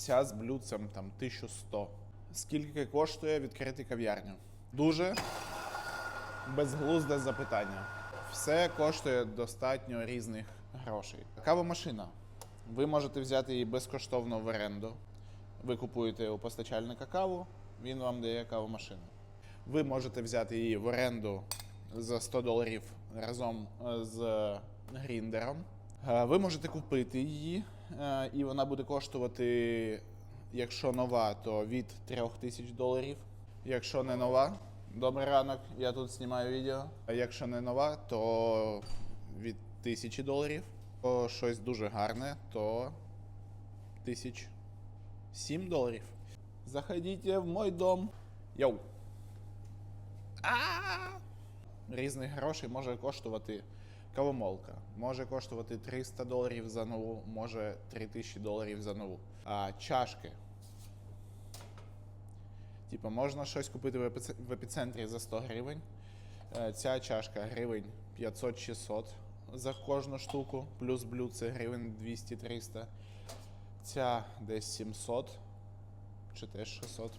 Ця з блюдцем там 1100. Скільки коштує відкрити кав'ярню? Дуже безглузде запитання. Все коштує достатньо різних грошей. Кавомашина. Ви можете взяти її безкоштовно в оренду. Ви купуєте у постачальника каву, він вам дає кавомашину. Ви можете взяти її в оренду за 100 доларів разом е, з гріндером. Е, Ви можете купити її, і вона буде коштувати, якщо нова, то від 3000 доларів. Якщо не нова, добрий ранок, я тут знімаю відео. А якщо не нова, то від 1000 доларів. О, щось дуже гарне, то 1007 доларів. Заходіть в мой дом. Йоу. Різних грошей може коштувати кавомолка. Може коштувати 300 доларів за нову, може 3000 доларів за нову. А чашки. Типа, можна щось купити в епіцентрі за 100 гривень. Е, Ця чашка гривень 500-600 за кожну штуку, плюс блюдце гривень 200-300. Ця десь 700 чи теж 600.